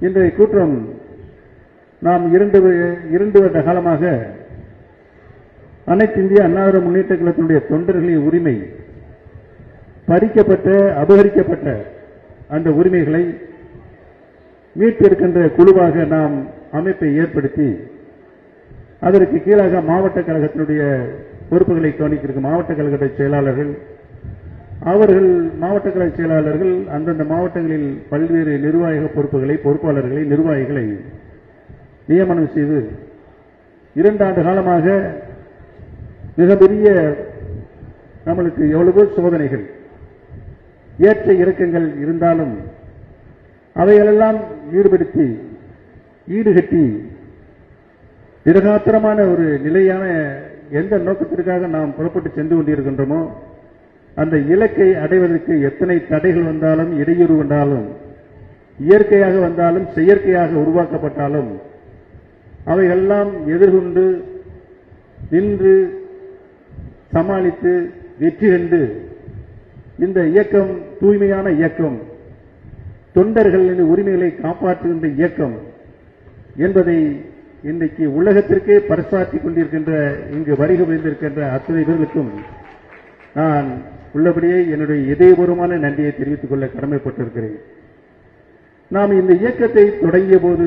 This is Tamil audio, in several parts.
இன்றைய கூட்டம் நாம் இரண்டு இரண்டு வருட காலமாக அனைத்து இந்திய அண்ணாதிர முன்னேற்ற கழகத்தினுடைய தொண்டர்களின் உரிமை பறிக்கப்பட்ட அபகரிக்கப்பட்ட அந்த உரிமைகளை மீட்டெடுக்கின்ற குழுவாக நாம் அமைப்பை ஏற்படுத்தி அதற்கு கீழாக மாவட்ட கழகத்தினுடைய பொறுப்புகளை கவனிக்கிறது மாவட்ட கழகத்தை செயலாளர்கள் அவர்கள் மாவட்ட செயலாளர்கள் அந்தந்த மாவட்டங்களில் பல்வேறு நிர்வாக பொறுப்புகளை பொறுப்பாளர்களை நிர்வாகிகளை நியமனம் செய்து இரண்டாண்டு காலமாக மிகப்பெரிய நம்மளுக்கு எவ்வளவோ சோதனைகள் ஏற்ற இறக்கங்கள் இருந்தாலும் அவைகளெல்லாம் ஈடுபடுத்தி ஈடுகட்டி திரகாத்திரமான ஒரு நிலையான எந்த நோக்கத்திற்காக நாம் புறப்பட்டு சென்று கொண்டிருக்கின்றோமோ அந்த இலக்கை அடைவதற்கு எத்தனை தடைகள் வந்தாலும் இடையூறு வந்தாலும் இயற்கையாக வந்தாலும் செயற்கையாக உருவாக்கப்பட்டாலும் அவையெல்லாம் எதிர்கொண்டு நின்று சமாளித்து வெற்றி கண்டு இந்த இயக்கம் தூய்மையான இயக்கம் தொண்டர்களின் உரிமைகளை காப்பாற்றுகின்ற இயக்கம் என்பதை இன்றைக்கு உலகத்திற்கே பரிசாற்றிக் கொண்டிருக்கின்ற இங்கு வருகை புரிந்திருக்கின்ற அத்தனை பேர்களுக்கும் நான் உள்ளபடியே என்னுடைய இதயபூர்வமான நன்றியை தெரிவித்துக் கொள்ள கடமைப்பட்டிருக்கிறேன். நாம் இந்த இயக்கத்தை தொடங்கிய போது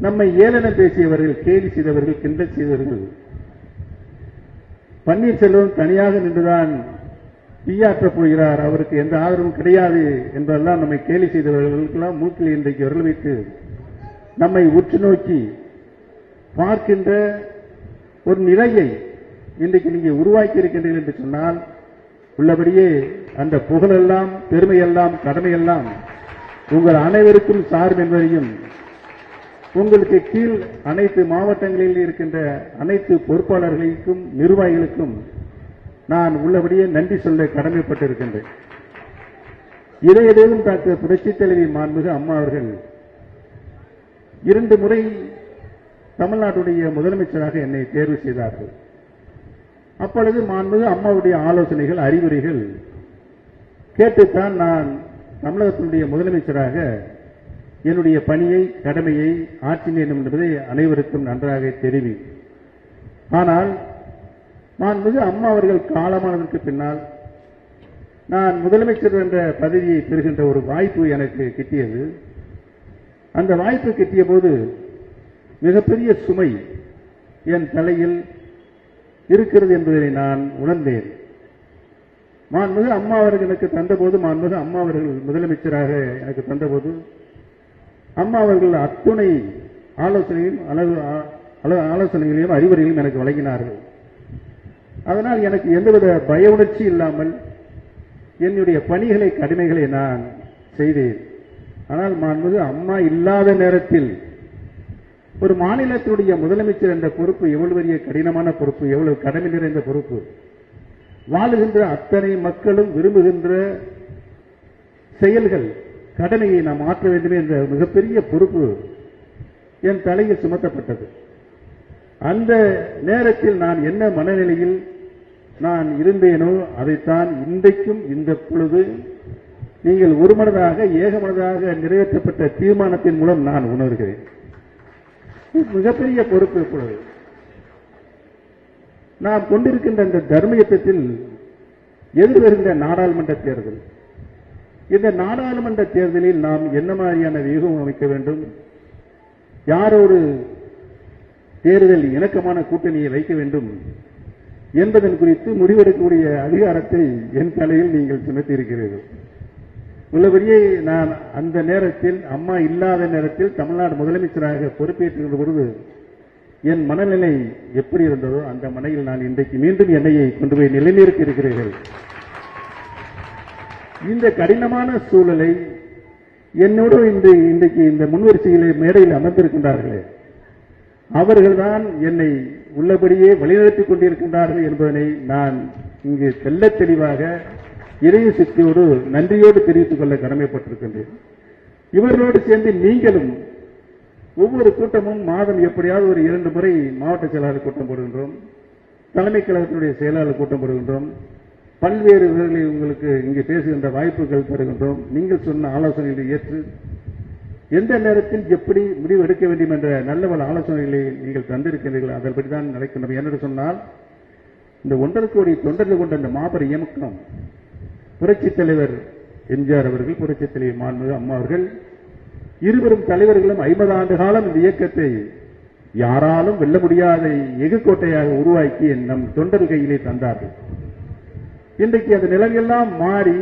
நம்மை ஏளனம் பேசியவர்கள் கேலி செய்தவர்கள் கிண்டல் செய்தவர்கள் பன்னீர்செல்வம் தனியாக நின்றுதான் தீயாற்றப் போகிறார். அவருக்கு எந்த ஆதரவும் கிடையாது என்பதெல்லாம் நம்மை கேலி செய்தவர்களுக்கெல்லாம் மூக்கில் இன்றைக்கு விரல் வைத்து நம்மை உற்று நோக்கி பார்க்கின்ற ஒரு நிலையை இன்றைக்கு நீங்க உருவாக்கி இருக்கின்றீர்கள் என்று சொன்னால் உள்ளபடியே அந்த புகழெல்லாம் பெருமையெல்லாம் கடமையெல்லாம் உங்கள் அனைவருக்கும் சார்பு என்பதையும் உங்களுக்கு கீழ் அனைத்து மாவட்டங்களில் இருக்கின்ற அனைத்து பொறுப்பாளர்களுக்கும் நிர்வாகிகளுக்கும் நான் உள்ளபடியே நன்றி சொல்ல கடமைப்பட்டிருக்கின்றேன். இதை எதுவும் டாக்டர் புரட்சித் தலைவி மாண்புக அம்மா அவர்கள் இரண்டு முறை தமிழ்நாட்டுடைய முதலமைச்சராக என்னை தேர்வு செய்தார்கள். அப்பொழுது மாண்புமிகு அம்மாவுடைய ஆலோசனைகள் அறிவுரைகள் கேட்டுத்தான் நான் தமிழகத்தினுடைய முதலமைச்சராக என்னுடைய பணியை கடமையை ஆற்றினேன் என்பதை அனைவருக்கும் நன்றாக தெரிவி ஆனால் மாண்புமிகு அம்மா அவர்கள் காலமானதற்கு பின்னால் நான் முதலமைச்சர் என்ற பதவியை பெறுகின்ற ஒரு வாய்ப்பு எனக்கு கிட்டியது. அந்த வாய்ப்பு கிட்டிய போது மிகப்பெரிய சுமை என் தலையில் இருக்கிறது என்பதை நான் உணர்ந்தேன். மாண்புமிகு அம்மா அவர்கள் எனக்கு தந்தபோது மாண்புமிகு அம்மா அவர்கள் முதலமைச்சராக எனக்கு தந்தபோது அம்மா அவர்கள் அத்துணை ஆலோசனையும் அளவு ஆலோசனைகளையும் அறிவுரைகளையும் எனக்கு வழங்கினார்கள். அதனால் எனக்கு எந்தவித பய உணர்ச்சி இல்லாமல் என்னுடைய பணிகளை கடமைகளை நான் செய்தேன். ஆனால் மாண்புமிகு அம்மா இல்லாத நேரத்தில் ஒரு மாநிலத்தினுடைய முதலமைச்சர் என்ற பொறுப்பு எவ்வளவு பெரிய கடினமான பொறுப்பு எவ்வளவு கடமை நிறைந்த பொறுப்பு? வாழுகின்ற அத்தனை மக்களும் விரும்புகின்ற செயல்கள் கடமையை நாம் மாற்ற வேண்டுமே என்ற மிகப்பெரிய பொறுப்பு என் தலையில் சுமத்தப்பட்டது. அந்த நேரத்தில் நான் என்ன மனநிலையில் நான் இருந்தேனோ அதைத்தான் இன்றைக்கும் இந்த பொழுது நீங்கள் ஒருமனதாக ஏகமனதாக நிறைவேற்றப்பட்ட தீர்மானத்தின் மூலம் நான் உணர்கிறேன். மிகப்பெரிய பொறுப்பு இப்பொழுது நாம் கொண்டிருக்கின்ற இந்த தர்ம யுத்தத்தில் எதிர்வருகின்ற நாடாளுமன்ற தேர்தல். இந்த நாடாளுமன்ற தேர்தலில் நாம் என்ன மாதிரியான வியூகம் அமைக்க வேண்டும்? யாரோடு தேர்தல் இணக்கமான கூட்டணியை வைக்க வேண்டும்? என்பதன் குறித்து முடிவெடுக்கக்கூடிய அதிகாரத்தை என் தலையில் நீங்கள் சுமத்தியிருக்கிறீர்கள். உள்ளபடியே நான் அந்த நேரத்தில் அம்மா இல்லாத நேரத்தில் தமிழ்நாடு முதலமைச்சராக பொறுப்பேற்றிருந்த பொழுது என் மனநிலை எப்படி இருந்ததோ அந்த மனையில் நான் இன்றைக்கு மீண்டும் என்னையை கொண்டு போய் நிலைநிறுத்தி இருக்கிறீர்கள் இந்த கடினமான சூழலை என்னோடு இன்று இன்றைக்கு இந்த முன்வரிசையிலே மேடையில் அமர்ந்திருக்கின்றார்களே அவர்கள்தான் என்னை உள்ளபடியே வழிநடத்திக் கொண்டிருக்கின்றார்கள் என்பதனை நான் இங்கு செல்ல தெளிவாக இதய சக்தியோடு நன்றியோடு தெரிவித்துக் கொள்ள கடமைப்பட்டிருக்கின்றேன். இவர்களோடு சேர்ந்து நீங்களும் ஒவ்வொரு கூட்டமும் மாதம் எப்படியாவது ஒரு இரண்டு முறை மாவட்ட செயலாளர் கூட்டம் போடுகின்றோம். தலைமை கழகத்தினுடைய செயலாளர் கூட்டம் போடுகின்றோம். பல்வேறு விவரங்களை உங்களுக்கு இங்கு பேசுகின்ற வாய்ப்புகள் பெறுகின்றோம் நீங்கள் சொன்ன ஆலோசனைகளை ஏற்று எந்த நேரத்தில் எப்படி முடிவு எடுக்க வேண்டும் என்ற நல்ல பல ஆலோசனைகளை நீங்கள் தந்திருக்கிறீர்கள் அதன்படி தான் நடக்கின்றோம் என்று சொன்னால் இந்த ஒன்றரை கோடி தொண்டர்கள் கொண்ட இந்த மாபெரும் இயக்கம் புரட்சித் தலைவர் எம்ஜிஆர் அவர்கள் புரட்சித் தலைவர் மாண்பு அம்மா அவர்கள் இருவரும் தலைவர்களும் ஐம்பது ஆண்டு காலம் இந்த இயக்கத்தை யாராலும் வெல்ல முடியாத எகுக்கோட்டையாக உருவாக்கி நம் தொண்டர் கையிலே தந்தார்கள். இன்றைக்கு அந்த நிலையெல்லாம் மாறி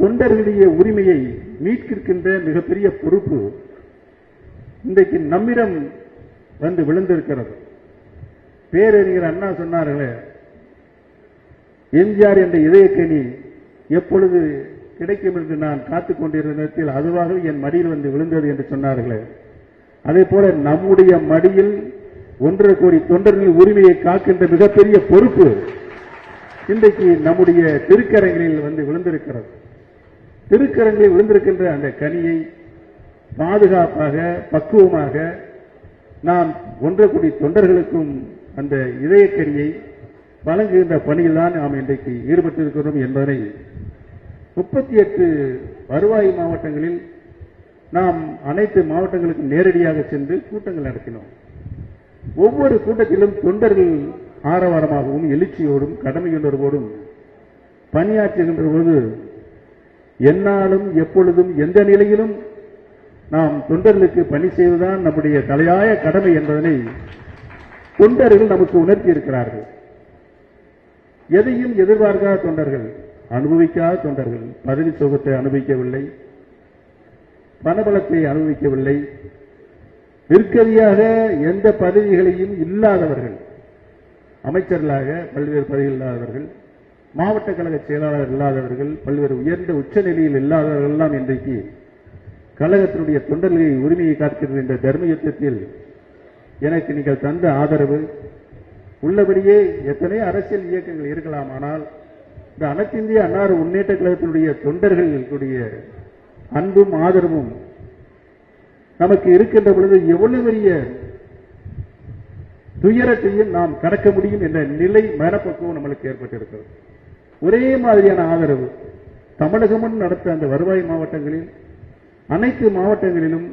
தொண்டர்களுடைய உரிமையை மீட்கிருக்கின்ற மிகப்பெரிய பொறுப்பு இன்றைக்கு நம்மிடம் வந்து விழுந்திருக்கிறது. பேரறிஞர் அண்ணா சொன்னார்களே எம்ஜிஆர் என்ற இதயக்கனி எப்பொழுது கிடைக்கும் என்று நான் காத்துக் கொண்டிருந்த நேரத்தில் அதுவாக என் மடியில் வந்து விழுந்தது என்று சொன்னார்களே. அதே போல நம்முடைய மடியில் ஒன்றரை கோடி தொண்டர்களின் உரிமையை காக்கின்ற மிகப்பெரிய பொறுப்பு இன்றைக்கு நம்முடைய திருக்கரங்களில் வந்து விழுந்திருக்கிறது. திருக்கரங்களில் விழுந்திருக்கின்ற அந்த கனியை பாதுகாப்பாக பக்குவமாக நாம் ஒன்றரை கோடி தொண்டர்களுக்கும் அந்த இதயக்கனியை வழங்குகின்ற பணியில் தான் நாம் இன்றைக்கு ஈடுபட்டிருக்கிறோம் என்பதனை முப்பத்தி எட்டு வருவாய் மாவட்டங்களில் நாம் அனைத்து மாவட்டங்களுக்கும் நேரடியாக சென்று கூட்டங்கள் நடத்தினோம். ஒவ்வொரு கூட்டத்திலும் தொண்டர்கள் ஆரவாரமாகவும் எழுச்சியோடும் கடமையுணர்வோடும் பணியாற்றுகின்ற போது எந்நாளும் எப்பொழுதும் எந்த நிலையிலும் நாம் தொண்டர்களுக்கு பணி செய்வதுதான் நம்முடைய தலையாய கடமை என்பதனை தொண்டர்கள் நமக்கு உணர்த்தி இருக்கிறார்கள் எதையும் எதிர்பார்க்காத தொண்டர்கள் அனுபவிக்காத தொண்டர்கள் பதவி சுகத்தை அனுபவிக்கவில்லை பணபலத்தை அனுபவிக்கவில்லை நெருக்கடியாக எந்த பதவிகளையும் இல்லாதவர்கள் அமைச்சர்களாக பல்வேறு பதவிகள் இல்லாதவர்கள் மாவட்ட கழக செயலாளர் இல்லாதவர்கள் பல்வேறு உயர்ந்த உச்சநிலையில் இல்லாதவர்கள் எல்லாம் இன்றைக்கு கழகத்தினுடைய தொண்டர்களை உரிமையை காக்கிறது என்ற தர்ம யுத்தத்தில் எனக்கு நீங்கள் தந்த ஆதரவு உள்ளபடியே எத்தனை அரசியல் இயக்கங்கள் இருக்கலாம் ஆனால் இந்த அனைத்து இந்திய அன்னார் முன்னேற்ற கழகத்தினுடைய தொண்டர்களுடைய அன்பும் ஆதரவும் நமக்கு இருக்கின்ற பொழுது எவ்வளவு பெரிய துயரத்தையும் நாம் கடக்க முடியும் என்ற நிலை மனப்பக்குவம் நம்மளுக்கு ஏற்பட்டிருக்கிறது. ஒரே மாதிரியான ஆதரவு தமிழகமும் நடத்த அந்த வருவாய் மாவட்டங்களில் அனைத்து மாவட்டங்களிலும்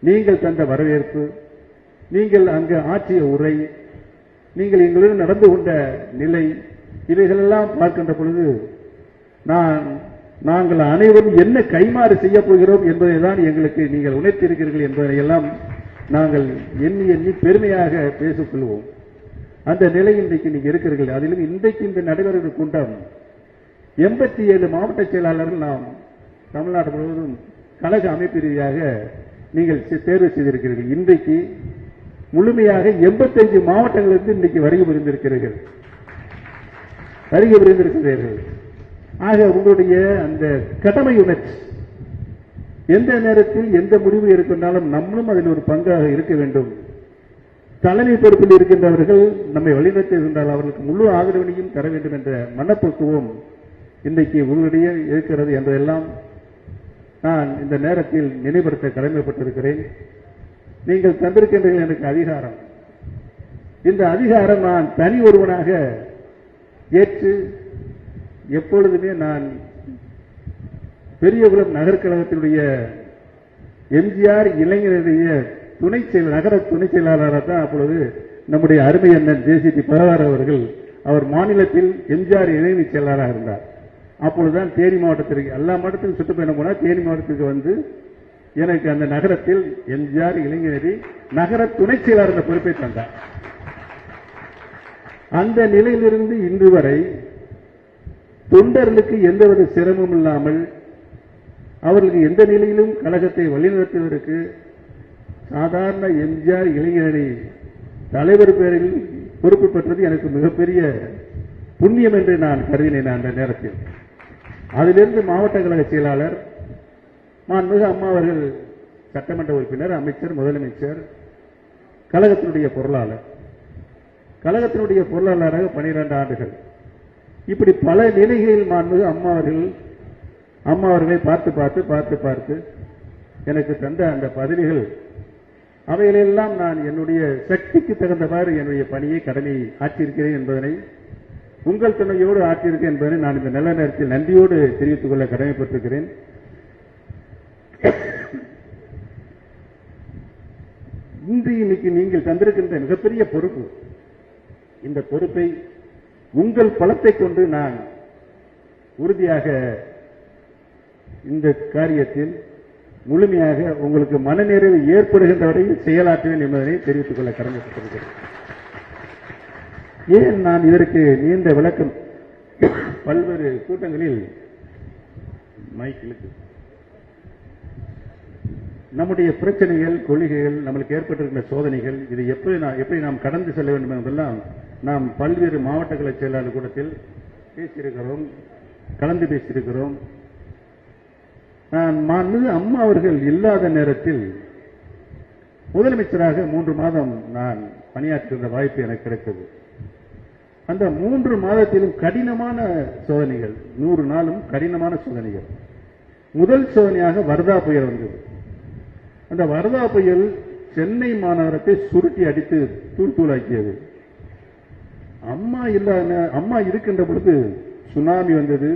நீங்கள் தந்த வரவேற்பு நீங்கள் அங்கு ஆற்றிய உரை நீங்கள் எங்களுடன் நடந்து கொண்ட நிலை இவைகளெல்லாம் பார்க்கின்ற பொழுது நான் நாங்கள் அனைவரும் என்ன கைமாறு செய்ய போகிறோம் என்பதை தான் எங்களுக்கு நீங்கள் உணர்த்தியிருக்கிறீர்கள் என்பதை எல்லாம் நாங்கள் எண்ணி எண்ணி பெருமையாக பேசிக் கொள்வோம். அந்த நிலை இன்றைக்கு நீங்கள் இருக்கிறீர்கள். அதிலும் இன்றைக்கு இந்த நடைபெறுகிற கூட்டம் எண்பத்தி ஏழு மாவட்ட செயலாளர்கள் நாம் தமிழ்நாடு முழுவதும் கழக அமைப்பு ரீதியாக நீங்கள் தேர்வு செய்திருக்கிறீர்கள். இன்றைக்கு முழுமையாக எண்பத்தைந்து மாவட்டங்களிலிருந்து இன்றைக்கு வருகை புரிந்திருக்கிறீர்கள். வருகை புரிந்திருக்கிறீர்கள். ஆக உங்களுடைய அந்த கடமை உணர்ச்சி எந்த நேரத்தில் எந்த முடிவு எடுக்கின்றாலும் நம்மளும் அதில் ஒரு பங்காக இருக்க வேண்டும். தலைமை பொறுப்பில் இருக்கின்றவர்கள் நம்மை வழிநடத்துகின்றால் அவர்களுக்கு முழு ஆதரவினையும் தர வேண்டும் என்ற மனப்பக்குவம் இன்றைக்கு உங்களிடையே இருக்கிறது என்பதெல்லாம் நான் இந்த நேரத்தில் நினைவுபடுத்த கடமைப்பட்டிருக்கிறேன். நீங்கள் தந்திருக்கின்றீர்கள் எனக்கு அதிகாரம். இந்த அதிகாரம் நான் தனி ஒருவனாக ஏற்று எப்பொழுதுமே நான் பெரியகுளம் நகர்கழகத்தினுடைய எம்ஜிஆர் இளைஞருடைய துணை செயல் நகர துணை செயலாளராக தான் அப்பொழுது நம்முடைய அருமை அண்ணன் ஜேசிபி பரவார் அவர்கள் அவர் மாநிலத்தில் எம்ஜிஆர் இளைஞர் செயலாளராக இருந்தார். அப்பொழுதுதான் தேனி மாவட்டத்திற்கு எல்லா மாவட்டத்திலும் சுற்றுப்பயணம் போனால் தேனி மாவட்டத்துக்கு வந்து எனக்கு அந்த நகரத்தில் எம்ஜிஆர் இளைஞரி நகர துணை செயலாளர் என்ற பொறுப்பை தந்தார். அந்த நிலையிலிருந்து இன்று வரை தொண்டர்களுக்கு எந்தவித சிரமமும் இல்லாமல் அவர்களுக்கு எந்த நிலையிலும் கழகத்தை வழிநடத்துவதற்கு சாதாரண எம்ஜிஆர் இளைஞரணி தலைவர் பேரில் பொறுப்பு பெற்றது எனக்கு மிகப்பெரிய புண்ணியம் என்று நான் கருதினேன் அந்த நேரத்தில். அதிலிருந்து மாவட்ட கழக செயலாளர் மாண்புமிகு அம்மா அவர்கள் சட்டமன்ற உறுப்பினர் அமைச்சர் முதலமைச்சர் கழகத்தினுடைய பொருளாளர். கழகத்தினுடைய பொருளாளராக பனிரெண்டு ஆண்டுகள். இப்படி பல நிலைகளில் மாண்புமிகு அம்மா அவர்கள் அம்மா அவர்களை பார்த்து பார்த்து பார்த்து பார்த்து எனக்கு தந்த அந்த பதவிகள் அவைகளெல்லாம் நான் என்னுடைய சக்திக்கு தகுந்தவாறு என்னுடைய பணியை கடமையை ஆற்றியிருக்கிறேன் என்பதனை உங்கள் துணையோடு ஆற்றியிருக்கேன் என்பதனை நான் இந்த நல்ல நேரத்தில் நன்றியோடு தெரிவித்துக் கொள்ள கடமைப்பட்டிருக்கிறேன். இன்று இன்னைக்கு நீங்கள் தந்திருக்கின்ற மிகப்பெரிய பொறுப்பு. இந்த பொறுப்பை உங்கள் பலத்தை கொண்டு நான் உறுதியாக இந்த காரியத்தில் முழுமையாக உங்களுக்கு மனநிறைவு ஏற்படுகின்ற வரையில் செயலாற்றுவேன் என்பதனை தெரிவித்துக் கொள்ள கடமைப்பட்டிருக்கிறேன். ஏன் நான் இதற்கு நீண்ட விளக்கம்? பல்வேறு கூட்டங்களில் மைக்கிலுக்கு நம்முடைய பிரச்சனைகள் கொள்கைகள் நம்மளுக்கு ஏற்பட்டிருக்கிற சோதனைகள் இதை எப்படி நான் எப்படி நாம் கடந்து செல்ல வேண்டும் என்பதெல்லாம் நாம் பல்வேறு மாவட்டங்களை செயலாளர் கூட்டத்தில் பேசியிருக்கிறோம் கலந்து பேசியிருக்கிறோம். நான் மாண்புமிகு அம்மா அவர்கள் இல்லாத நேரத்தில் முதலமைச்சராக மூன்று மாதம் நான் பணியாற்றுகின்ற வாய்ப்பு எனக்கு கிடைத்தது. அந்த மூன்று மாதத்திலும் கடினமான சோதனைகள் நூறு நாளும் கடினமான சோதனைகள். முதல் சோதனையாக வர்தா புயல் வந்தது. அந்த வரதா புயல் சென்னை மாநகரத்தை சுருட்டி அடித்து தூள் தூளாக்கியது. அம்மா இல்லாத அம்மா இருக்கின்ற பொழுது சுனாமி வந்தது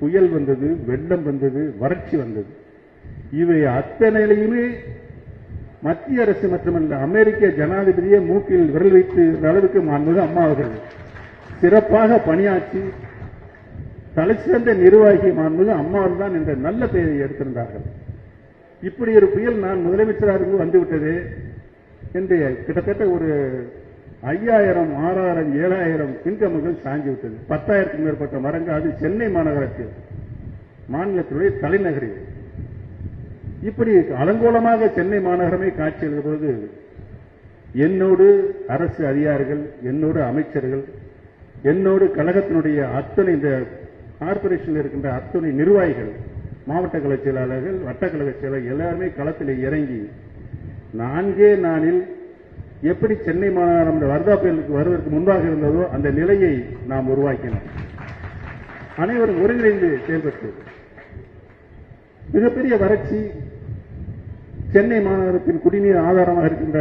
புயல் வந்தது வெள்ளம் வந்தது வறட்சி வந்தது. இவை அத்தனையிலையுமே மத்திய அரசு மட்டுமல்ல அமெரிக்க ஜனாதிபதியே மூக்கில் விரல் வைத்து அளவுக்கு மாண்பது அம்மா அவர்கள் சிறப்பாக பணியாற்றி தலைசிறந்த நிர்வாகி மாண்பது அம்மாவர்கள் தான் என்ற நல்ல பெயரை எடுத்திருந்தார்கள். இப்படி ஒரு புயல் நான் முதலமைச்சராக வந்துவிட்டது என்று கிட்டத்தட்ட ஒரு ஐயாயிரம் ஆறாயிரம் ஏழாயிரம் பின்கம்பங்கள் சாஞ்சி விட்டது. பத்தாயிரத்துக்கும் மேற்பட்ட மரங்கள் அது சென்னை மாநகரத்தில் மாநிலத்தினுடைய தலைநகரில். இப்படி அலங்கோலமாக சென்னை மாநகரமே காட்சி போது என்னோடு அரசு அதிகாரிகள் என்னோடு அமைச்சர்கள் என்னோடு கழகத்தினுடைய அத்தனை இந்த கார்பரேஷனில் இருக்கின்ற அத்தனை நிர்வாகிகள் மாவட்ட கழக செயலாளர்கள் வட்டக்கழக செயலாளர் எல்லாருமே களத்தில் இறங்கி நான்கே நாளில் எப்படி சென்னை மாநகரம் வர்தா புயலுக்கு வருவதற்கு முன்பாக இருந்ததோ அந்த நிலையை நாம் உருவாக்கினோம். அனைவரும் ஒருங்கிணைந்து செயல்பட்டு மிகப்பெரிய வறட்சி சென்னை மாநகரத்தின் குடிநீர் ஆதாரமாக இருக்கின்ற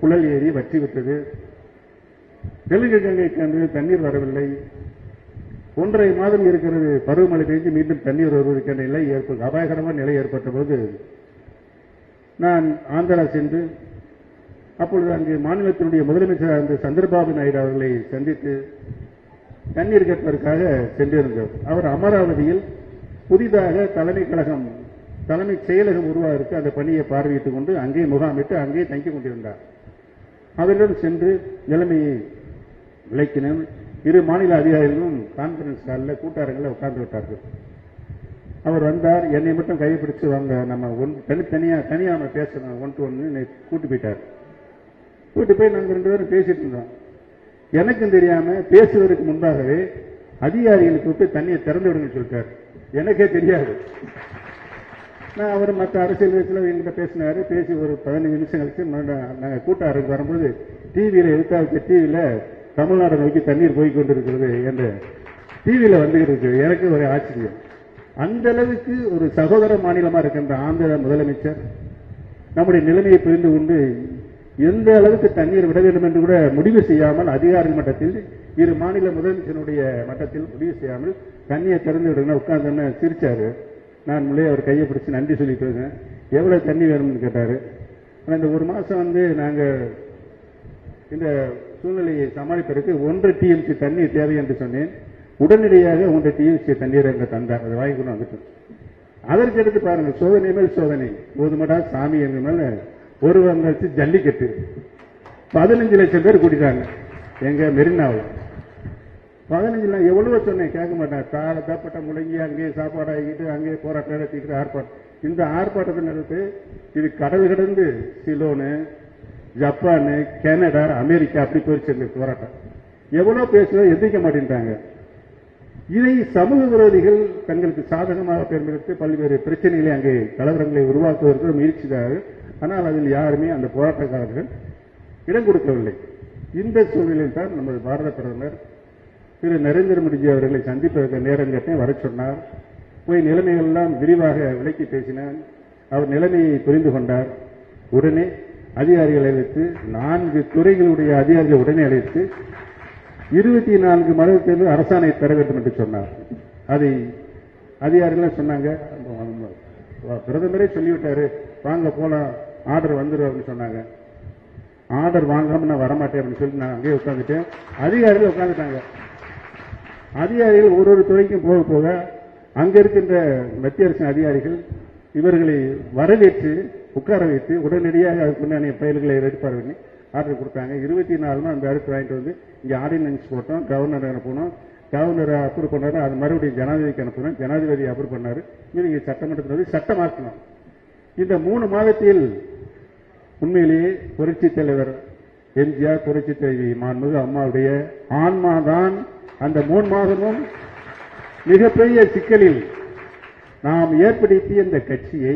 புழல் ஏரி வற்றி விட்டது தெலுங்கு கங்கைக்கு அன்று தண்ணீர் வரவில்லை. ஒன்றரை மாதம் இருக்கிறது. பருவமழை பெய்து மீண்டும் தண்ணீர் வருவதற்கான நிலை ஏற்பட்டு அபாயகரமான நிலை ஏற்பட்ட போது நான் ஆந்திரா சென்று அப்பொழுது அங்கு மாநிலத்தினுடைய முதலமைச்சர் இருந்த சந்திரபாபு நாயுடு அவர்களை சந்தித்து தண்ணீர் கேட்பதற்காக சென்றிருந்தோம். அவர் அமராவதியில் புதிதாக தலைமை கழகம் தலைமை செயலகம் உருவாக அந்த பணியை பார்வையிட்டுக் கொண்டு அங்கே முகாமிட்டு அங்கே தங்கிக் கொண்டிருந்தார். அவரிடம் சென்று நிலைமையை விளக்கினேன். இரு மாநில அதிகாரிகளும் கான்பரன்ஸ் ஹாலில் கூட்டாரங்களில் உட்கார்ந்து விட்டார்கள் அவர் வந்தார் என்னை மட்டும் கைப்பிடிச்சு வாங்க நம்ம ஒன் தனித்தனியாக தனியாக நம்ம பேசணும் ஒன் டு ஒன்று என்னை கூட்டு போயிட்டார். கூட்டு போய் நாங்கள் ரெண்டு பேரும் பேசிட்டு இருந்தோம். எனக்கும் தெரியாமல் பேசுவதற்கு முன்பாகவே அதிகாரிகளுக்கு விட்டு தண்ணியை திறந்து விடுங்கன்னு சொல்லிட்டார். எனக்கே தெரியாது. நான் அவர் மற்ற அரசியல் வயசுல எங்கிட்ட பேசினார். பேசி ஒரு பதினஞ்சு நிமிஷம் கழிச்சு நாங்கள் நாங்க கூட்டாருக்கு வரும்போது டிவியில் எடுத்தா டிவியில் தமிழ்நாடு நோக்கி தண்ணீர் போய் கொண்டிருக்கிறது என்று டிவியில வந்துகிட்டு இருக்கு எனக்கு ஒரு ஆச்சரியம். அந்த அளவுக்கு ஒரு சகோதர மாநிலமா இருக்கின்ற ஆந்திர முதலமைச்சர் நம்முடைய நிலைமையை புரிந்து கொண்டு எந்த அளவுக்கு தண்ணீர் விட வேண்டும் என்று கூட முடிவு செய்யாமல் அதிகாரி மட்டத்தில் இரு மாநில முதலமைச்சருடைய மட்டத்தில் முடிவு செய்யாமல் தண்ணியை திறந்து விடுங்க உட்கார்ந்து சிரிச்சாரு. நான் முன்னே அவர் கையை பிடிச்சி நன்றி சொல்லிட்டு இருக்கேன். எவ்வளவு தண்ணி வேணும்னு கேட்டாரு. ஆனா இந்த ஒரு மாசம் வந்து நாங்கள் இந்த சூழ்நிலையை சமாளிப்பதற்கு ஒன்று டிஎம்சி தண்ணீர் தேவை என்று சொன்னேன். உடனடியாக ஒன்றரை டிஎம்சி தண்ணீர் அங்க தந்தார். அதை வாங்கி கொண்டு வந்துட்டோம். அதற்கு எடுத்து பாருங்க சோதனை மேல் சோதனை. போதுமடா சாமி எங்க மேல ஒரு வாரம் கழிச்சு ஜல்லிக்கட்டு. பதினஞ்சு லட்சம் பேர் கூட்டிட்டாங்க. எங்க மெரினாவில் பதினஞ்சு நான் எவ்வளவோ சொன்னேன் கேட்க மாட்டேன். தாழ தப்பட்ட முழங்கி அங்கேயே சாப்பாடு ஆகிட்டு அங்கேயே போராட்டம் நடத்திக்கிட்டு ஆர்ப்பாட்டம். இந்த ஆர்ப்பாட்டத்தை நடத்து இது கடல் கடந்து சிலோனு ஜப்பானு கனடா அமெரிக்கா அப்படி போயிடுச்சு இந்த போராட்டம். எவ்வளவு பேசுறோம் எந்திரிக்க மாட்டேன்றாங்க. இதை சமூக விரோதிகள் தங்களுக்கு சாதகமாக பயன்படுத்தி பல்வேறு பிரச்சனைகளை அங்கே கலவரங்களை உருவாக்குவதற்கு முயற்சித்தார்கள். ஆனால் அதில் யாருமே அந்த போராட்டக்காரர்கள் இடம் கொடுக்கவில்லை. இந்த சூழ்நிலையில் தான் நமது பாரத பிரதமர் திரு நரேந்திர மோடிஜி அவர்களை சந்திப்பதற்கு நேரம் கேட்டேன். வர சொன்னார். போய் நிலைமைகள் எல்லாம் விரிவாக விளக்கி பேசினார். அவர் நிலைமையை புரிந்து கொண்டார். உடனே அதிகாரிகளை அழைத்து நான்கு துறைகளுடைய அதிகாரிகளை உடனே அழைத்து இருபத்தி நான்கு மதத்திலிருந்து அரசாணை தர வேண்டும் என்று சொன்னார். அதை அதிகாரிகள் சொன்னாங்க? பிரதமரே சொல்லிவிட்டாரு. வாங்க போலாம். ஆர்டர் வந்துடும் அப்படின்னு சொன்னாங்க. ஆர்டர் வாங்காம நான் வரமாட்டேன் அப்படின்னு சொல்லி நான் அங்கேயே உட்காந்துட்டேன் அதிகாரிகள் உட்காந்துட்டாங்க அதிகாரிகள் ஒரு ஒரு துறைக்கும் போக போக அங்க இருக்கின்ற மத்திய அரசின் அதிகாரிகள் இவர்களை வரவேற்று உட்கார வைத்து உடனடியாக அதுக்கு முன்னாடி ஃபைல்களை ரெடிப்பார் பண்ணி ஆர்டர் கொடுத்தாங்க. இருபத்தி நாலுமா அந்த அடுத்து வாங்கிட்டு வந்து இங்கே ஆர்டினன்ஸ் போட்டோம் கவர்னர் அனுப்பணும் கவர்னர் அப்ரூவ் பண்ணாரு அது மறுபடியும் ஜனாதிபதிக்கு அனுப்பணும் ஜனாதிபதி அப்ரூவ் பண்ணார். இது இங்கே சட்டமன்றத்தில் வந்து சட்டமாக்கணும் இந்த மூணு மாதத்தில் உண்மையிலேயே புரட்சி தலைவர் எம்ஜிஆர் புரட்சி தலைவி மாண்புமிகு அம்மாவுடைய ஆன்மாதான் அந்த மூணு மாதமும் மிகப்பெரிய சிக்கலில் நாம் ஏற்படுத்திய இந்த கட்சியை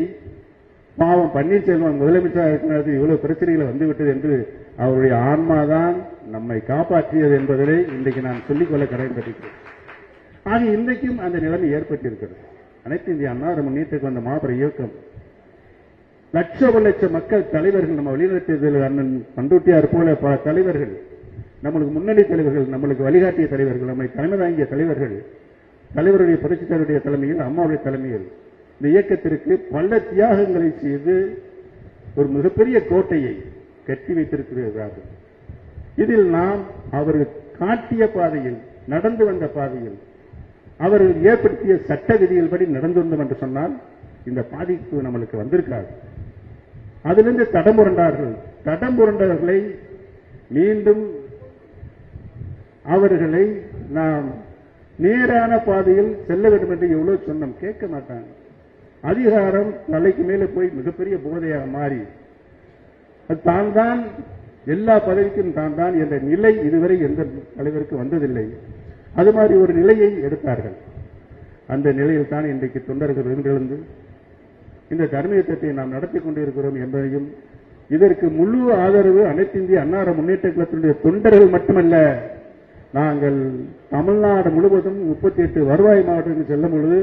பாவம் பன்னீர்செல்வம் முதலமைச்சராக இருக்கிறது இவ்வளவு பிரச்சனைகள் வந்துவிட்டது என்று அவருடைய ஆன்மாதான் நம்மை காப்பாற்றியது என்பதை இன்றைக்கு நான் சொல்லிக்கொள்ள கடைபிடிக்கிறேன் ஆக இன்றைக்கும் அந்த நிலைமை ஏற்பட்டிருக்கிறது. அனைத்து இந்திய அண்ணா முன்னேற்றத்துக்கு வந்த மாபெரும் இயக்கம். லட்சம் லட்சம் மக்கள் தலைவர்கள் நம்ம வெளிநடத்தியதில் அண்ணன் பண்டூட்டியார் போல பல தலைவர்கள் நம்மளுக்கு முன்னணி தலைவர்கள் நம்மளுக்கு வழிகாட்டிய தலைவர்கள் நம்மை தலைமை வாங்கிய தலைவர்கள் தலைவருடைய புரட்சித்தருடைய தலைமையில் அம்மாவுடைய தலைமையில் இந்த இயக்கத்திற்கு பல தியாகங்களை செய்து ஒரு மிகப்பெரிய கோட்டையை கட்டி வைத்திருக்கிறார்கள். இதில் நாம் அவர்கள் காட்டிய பாதையில் நடந்து வந்த பாதையில் அவர்கள் ஏற்படுத்திய சட்ட விதிகள் படி நடந்து வந்தோம் என்று சொன்னால் இந்த பாதிப்பு நம்மளுக்கு வந்திருக்காது. அதிலிருந்து தடம் புரண்டார்கள் தடம் புரண்டவர்களை மீண்டும் அவர்களை நாம் நேரான பாதையில் செல்ல வேண்டும் என்று எவ்வளவு சொன்னோம் கேட்க மாட்டாங்க. அதிகாரம் தலைக்கு மேலே போய் மிகப்பெரிய போதையாக மாறி அது தான் தான் எல்லா பதவிக்கும் தான் தான் என்ற நிலை இதுவரை எந்த தலைவருக்கு வந்ததில்லை. அது மாதிரி ஒரு நிலையை எடுத்தார்கள். அந்த நிலையில் தான் இன்றைக்கு தொண்டர்கள் எழுந்தெழுந்து இந்த தர்மயுத்தத்தை நாம் நடத்தி கொண்டிருக்கிறோம் என்பதையும் இதற்கு முழு ஆதரவு அனைத்து இந்திய அன்னார முன்னேற்ற கழகத்தினுடைய தொண்டர்கள் மட்டுமல்ல நாங்கள் தமிழ்நாடு முழுவதும் முப்பத்தி எட்டு வருவாய் மாவட்டங்களுக்கு செல்லும் பொழுது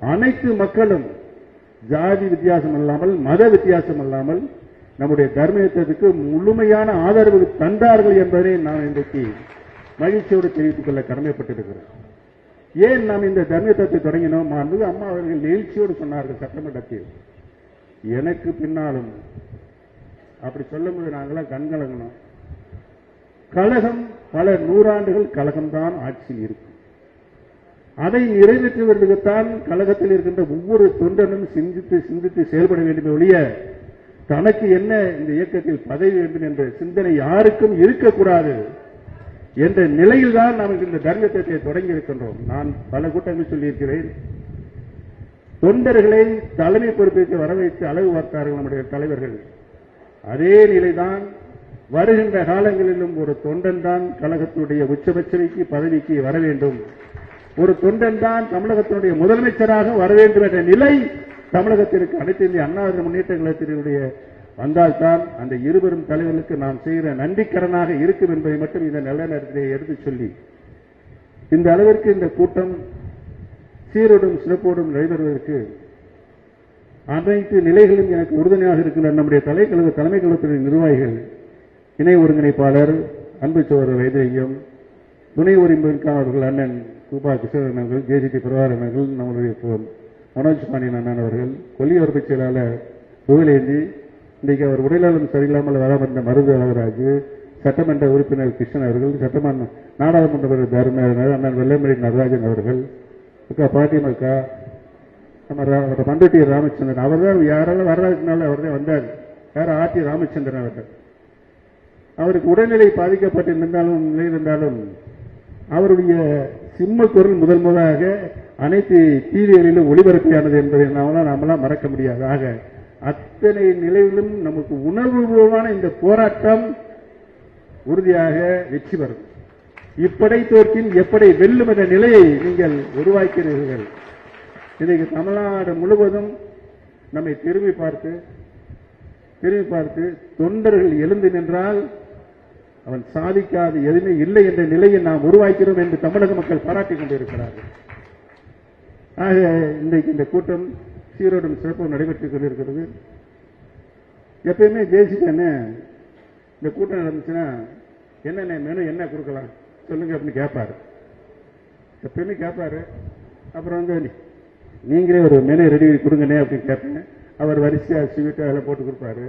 அனைத்து மக்களும் ஜாதி வித்தியாசம் இல்லாமல் மத வித்தியாசம் இல்லாமல் நம்முடைய தர்மயுத்தத்துக்கு முழுமையான ஆதரவு தந்தார்கள் என்பதை நான் இன்றைக்கு மகிழ்ச்சியோடு தெரிவித்துக் கொள்ள கடமைப்பட்டிருக்கிறேன் ஏன் நாம் இந்த தர்மயுத்தத்தை தொடங்கினோம் என்பது அம்மா அவர்கள் நெகிழ்ச்சியோடு சொன்னார்கள் சட்டமன்றத்தில். எனக்கு பின்னாலும் அப்படி சொல்லும்போது நாங்களாம் கண்கலங்கணும். கழகம் பல நூறாண்டுகள் கழகம்தான் ஆட்சியில் இருக்கும் அதை நிறைவேற்றுவதற்குத்தான் கழகத்தில் இருக்கின்ற ஒவ்வொரு தொண்டனும் சிந்தித்து சிந்தித்து செயல்பட வேண்டுமே ஒழிய தனக்கு என்ன இந்த இயக்கத்தில் பதவி வேண்டும் என்ற சிந்தனை யாருக்கும் இருக்கக்கூடாது என்ற நிலையில்தான் நாம் இந்த தர்மத்தை தொடங்கி இருக்கின்றோம். நான் பல கூட்டங்கள் சொல்லியிருக்கிறேன். தொண்டர்களை தலைமை பொறுப்பேற்று வர வைத்து அழகு பார்த்தார்கள் நம்முடைய தலைவர்கள். அதே நிலைதான் வருகின்ற காலங்களிலும் ஒரு தொண்டன் தான் கழகத்துடைய உச்சபட்சமைக்கு பதவிக்கு வர வேண்டும். ஒரு தொண்டன் தான் தமிழகத்தினுடைய முதலமைச்சராக வர வேண்டும் என்ற நிலை தமிழகத்திற்கு அனைத்து இந்திய அண்ணா முன்னேற்ற கழகத்தினுடைய வந்தால்தான் அந்த இருவரும் தலைவர்களுக்கு நாம் செய்கிற நன்றிக்கடனாக இருக்கும் என்பதை மட்டும் இந்த நல்ல நேரத்திலே எடுத்துச் சொல்லி இந்த அளவிற்கு இந்த கூட்டம் சீரோடும் சிறப்போடும் நடைபெறுவதற்கு அனைத்து நிலைகளும் எனக்கு உறுதுணையாக இருக்கின்ற நம்முடைய தலைக்கழக தலைமை கழகத்தினுடைய நிர்வாகிகள் இணை ஒருங்கிணைப்பாளர் அன்பு சோழர் வைத்தியம் துணை ஒருங்கிணைப்பாளர்கள் அண்ணன் ரூபா கிருஷ்ணர்கள் அவர்கள் ஜேசிடி பிரபாகரன் அவர்கள் மனோஜ் பாண்டியன் அண்ணன் அவர்கள் கொல்லியோர் செயலாளர் புகழேந்தி இன்றைக்கு அவர் உடல்நலம் சரியில்லாமல் வராமல் இருந்த மருது அழகராஜ் சட்டமன்ற உறுப்பினர் கிருஷ்ணன் அவர்கள் சட்டமன்ற நாடாளுமன்ற உறுப்பினர் அண்ணன் வெள்ளமணி நடராஜன் அவர்கள் அக்கா பாட்டியம் அக்கா நம்ம பண்டுட்டி ராமச்சந்திரன் அவர் தான் யாராலும் வர்றதுனால அவர் தான் வந்தார். யார் ஆர்டி ராமச்சந்திரன் அவர்கள்? அவருக்கு உடல்நிலை பாதிக்கப்பட்டிருந்தாலும் நிலை இருந்தாலும் அவருடைய சிம்ம குரல் முதல் முதலாக அனைத்து டிவிகளிலும் ஒளிபரப்பியானது என்பதை நாமெல்லாம் நாமெல்லாம் மறக்க முடியாது. ஆக அத்தனை நிலையிலும் நமக்கு உணர்வுபூர்வமான இந்த போராட்டம் உறுதியாக வெற்றி பெறும். இப்படை தோற்கின் எப்படி வெல்லும் என்ற நிலையை நீங்கள் உருவாக்கிறீர்கள் இன்றைக்கு தமிழ்நாடு முழுவதும் நம்மை திரும்பி பார்த்து திரும்பி பார்த்து தொண்டர்கள் எழுந்து நின்றால் அவன் சாதிக்காது எதுவுமே இல்லை என்ற நிலையை நாம் உருவாக்கிறோம் என்று தமிழக மக்கள் பாராட்டிக் கொண்டிருக்கிறார்கள். ஆக இன்றைக்கு இந்த கூட்டம் சீரோடும் சிறப்பும் நடைபெற்றுக் கொண்டிருக்கிறது. எப்பயுமே ஜெயிச்சுட்டேன்னு இந்த கூட்டம் நடந்துச்சுன்னா என்னென்ன மெனு என்ன கொடுக்கலாம்? சொல்லுங்க அப்படின்னு கேட்பாரு. எப்பயுமே கேட்பாரு. அப்புறம் வந்து நீங்களே ஒரு மெனு ரெடி கொடுங்கண்ணே அப்படின்னு கேட்பேன். அவர் வரிசையாக ஸ்வீட்டாக அதில் போட்டு கொடுப்பாரு.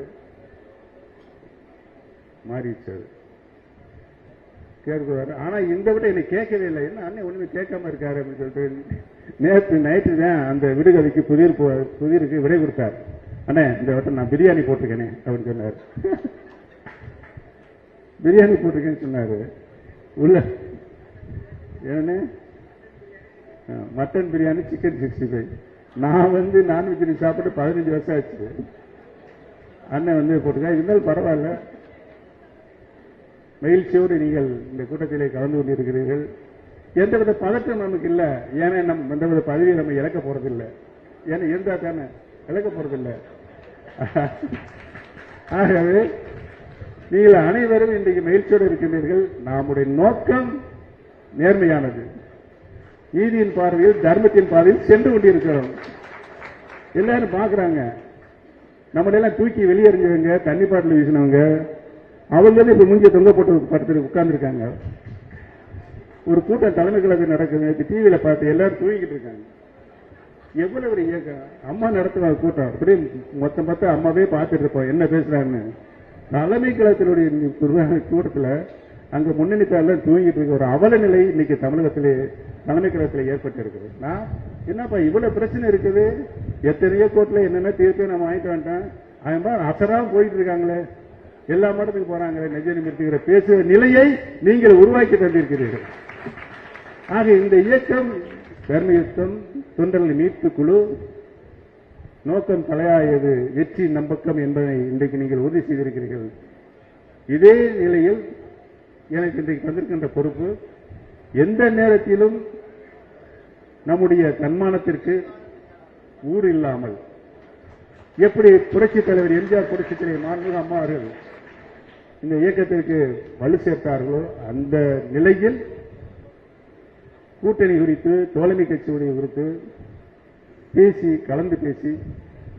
மாறிடுச்சு கேட்குவார். ஆனால் இந்த விட என்னை கேட்கவே இல்லை. என்ன அண்ணன் ஒன்று கேட்காம இருக்காரு அப்படின்னு சொல்லிட்டு நேற்று நைட்டு தான் அந்த விடுகதைக்கு புதிர் போ- புதிருக்கு விடை கொடுத்தார். அண்ணே இந்த வட்டம் நான் பிரியாணி போட்டிருக்கேனே அப்படின்னு சொன்னார். பிரியாணி போட்டிருக்கேன்னு சொன்னார். உள்ள ஏன்னு mutton biryani chicken sixty five. நான் வந்து நான்வெஜ் சாப்பிட்டு பதினஞ்சு வருஷம் ஆச்சு. அண்ணன் வந்து போட்டிருக்கேன் இருந்தாலும் பரவாயில்ல. மகிழ்ச்சியோடு நீங்கள் இந்த கூட்டத்திலே கலந்து கொண்டிருக்கிறீர்கள். எந்தவித பதற்றம் நமக்கு இல்லை ஏன்னா நம் எந்தவித பதவியை நம்ம இழக்க போறதில்லை. ஏன்னா இருந்தா தானே இழக்க போறதில்லை. ஆகவே நீங்கள் அனைவரும் இன்றைக்கு மகிழ்ச்சியோடு இருக்கின்றீர்கள். நம்முடைய நோக்கம் நேர்மையானது. நீதியின் பார்வையில் தர்மத்தின் பார்வையில் சென்று கொண்டிருக்கிறோம். எல்லாரும் பாக்குறாங்க நம்மளெல்லாம் தூக்கி வெளியேறிஞ்சவங்க தண்ணி பாட்டில் வீசினவங்க அவங்க இப்ப மூஞ்சி தொங்க போட்டு படுத்து உட்கார்ந்துருக்காங்க. ஒரு கூட்டம் தலைமை கழகம் நடக்குது டிவியில பார்த்து எல்லாரும் தூங்கிட்டு இருக்காங்க. எவ்வளவு ஒரு இயக்கம். அம்மா நடத்துவாங்க கூட்டம். அப்படியே மொத்தம் மொத்தம் அம்மாவே பார்த்துட்டு இருப்போம். என்ன பேசுறாங்கன்னு. தலைமை கழகத்தினுடைய கூட்டத்துல அங்க முன்னணி எல்லாம் தூங்கிட்டு இருக்க ஒரு அவல நிலை இன்னைக்கு தமிழகத்திலே தலைமை கழகத்தில் ஏற்பட்டிருக்குது. நான் என்னப்பா இவ்வளவு பிரச்சனை இருக்குது? எத்தனையோ கோர்ட்ல என்னென்ன தீர்ப்பு நம்ம வாங்கிட்டு வந்துட்டோம் அவன் பாரு அசராக போயிட்டு இருக்காங்களே. எல்லா மடத்துக்கு போறாங்க நெஜ நிமிர்த்துகிற பேசுகிற நிலையை நீங்கள் உருவாக்கி தந்திருக்கிறீர்கள். ஆக இந்த இயக்கம் தர்மயுத்தம் தொண்டர்கள் மீட்பு குழு நோக்கம் தலையாயது வெற்றி நம்பக்கம் என்பதை இன்றைக்கு நீங்கள் உறுதி செய்திருக்கிறீர்கள். இதே நிலையில் எனக்கு இன்றைக்கு தந்திருக்கின்ற பொறுப்பு எந்த நேரத்திலும் நம்முடைய தன்மானத்திற்கு ஊர் இல்லாமல் எப்படி புரட்சித் தலைவர் எம்ஜிஆர் புரட்சித் தலைவர் மாண்புமிகு அம்மா அவர்கள் இந்த இயக்கத்திற்கு வலு சேர்த்தார்களோ. அந்த நிலையில் கூட்டணி குறித்து தோழமை கட்சியுடைய குறித்து பேசி கலந்து பேசி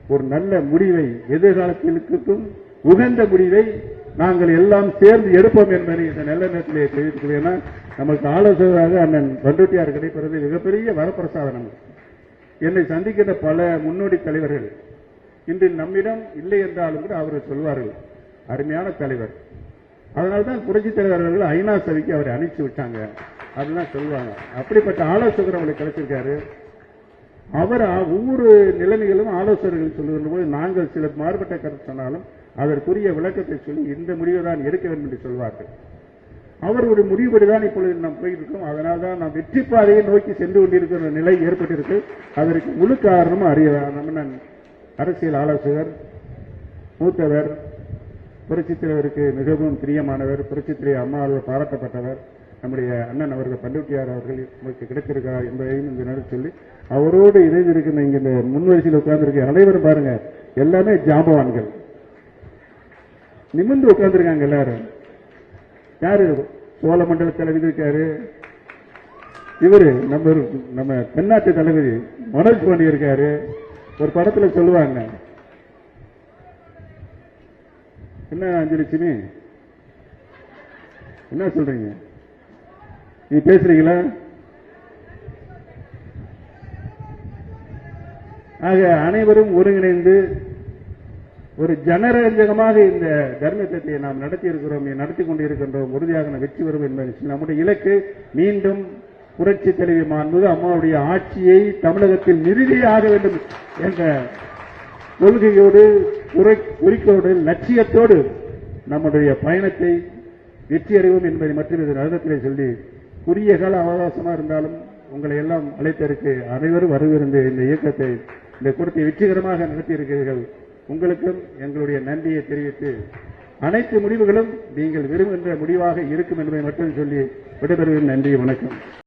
ஒரு நல்ல முடிவை எதிர்காலத்திற்கும் உகந்த முடிவை நாங்கள் எல்லாம் சேர்ந்து எடுப்போம் என்பதை இந்த நல்ல நேரத்திலே தெரிவித்துக்கிறேன் நமக்கு ஆலோசகராக அண்ணன் பண்டுட்டியார் கிடைப்பது மிகப்பெரிய வரப்பிரசாதனம். என்னை சந்திக்கின்ற பல முன்னோடி தலைவர்கள் இன்று நம்மிடம் இல்லை என்றாலும் கூட அவர்கள் சொல்வார்கள். அருமையான தலைவர். அதனால்தான் புரட்சித் தலைவர் அவர்கள் ஐநா சபைக்கு அவரை அனுப்பிச்சு விட்டாங்க அப்படிலாம் சொல்லுவாங்க. அப்படிப்பட்ட ஆலோசகர் அவங்களுக்கு கிடைச்சிருக்காரு. அவர் ஒவ்வொரு நிலைமைகளும் ஆலோசகர்கள் சொல்லுகின்ற போது நாங்கள் சில மாறுபட்ட கருத்து சொன்னாலும் அதற்குரிய விளக்கத்தை சொல்லி இந்த முடிவை தான் எடுக்க வேண்டும் என்று சொல்வார்கள். அவருடைய முடிவுபடிதான் இப்பொழுது நாம் போயிட்டு இருக்கோம் அதனால தான் நாம் வெற்றி பாதையை நோக்கி சென்று கொண்டிருக்கிற நிலை ஏற்பட்டிருக்கு. அதற்கு முழு காரணமும் அறிய நம்ம நான் அரசியல் ஆலோசகர் மூத்தவர் புரட்சித்தலைவருக்கு மிகவும் பிரியமானவர் புரட்சித்திரை தலைவர் அம்மாவால் பாராட்டப்பட்டவர் நம்முடைய அண்ணன் அவர்கள் பண்டுட்டியார் அவர்கள் உங்களுக்கு கிடைத்திருக்கிறார் என்பதையும் இந்த நேரம் சொல்லி அவரோடு இணைந்திருக்கிற இங்க இந்த முன்வரிசையில் உட்கார்ந்திருக்க அனைவரும் பாருங்க எல்லாமே ஜாம்பவான்கள். நிமிர்ந்து உட்கார்ந்துருக்காங்க எல்லாரும். யாரு? சோழ மண்டல தளபதி இருக்காரு. இவரு நம்ம நம்ம தென்னாட்டு தளபதி மனோஜ் பாண்டி இருக்காரு. ஒரு படத்துல சொல்லுவாங்க என்ன அஞ்சலிச்சுமி என்ன சொல்றீங்க? நீ பேசுறீங்களா? ஆக அனைவரும் ஒருங்கிணைந்து ஒரு ஜனரஞ்சகமாக இந்த தர்மத்தை நாம் நடத்தி இருக்கிறோம் நடத்தி கொண்டிருக்கின்றோம். உறுதியாக வெற்றி வரும் என்பதை நம்முடைய இலக்கு மீண்டும் புரட்சி தலைவி மாண்பது அம்மாவுடைய ஆட்சியை தமிழகத்தில் நிறுதியாக வேண்டும் என்ற கொள்கையோடு குறை- குறிக்கோடு லட்சியத்தோடு நம்முடைய பயணத்தை வெற்றி என்பதை மற்றும் இது நடனத்திலே சொல்லி குறுகிய கால அவகாசமா இருந்தாலும் உங்களை எல்லாம் அழைத்ததற்கு அனைவரும் வரவிருந்த இந்த இயக்கத்தை இந்த கூட்டத்தை வெற்றிகரமாக நடத்தியிருக்கிறீர்கள். உங்களுக்கும் எங்களுடைய நன்றியை தெரிவித்து அனைத்து முடிவுகளும் நீங்கள் விரும்புகின்ற முடிவாக இருக்கும் என்பதை மட்டும் சொல்லி விடைபெறுவதில் நன்றி வணக்கம்.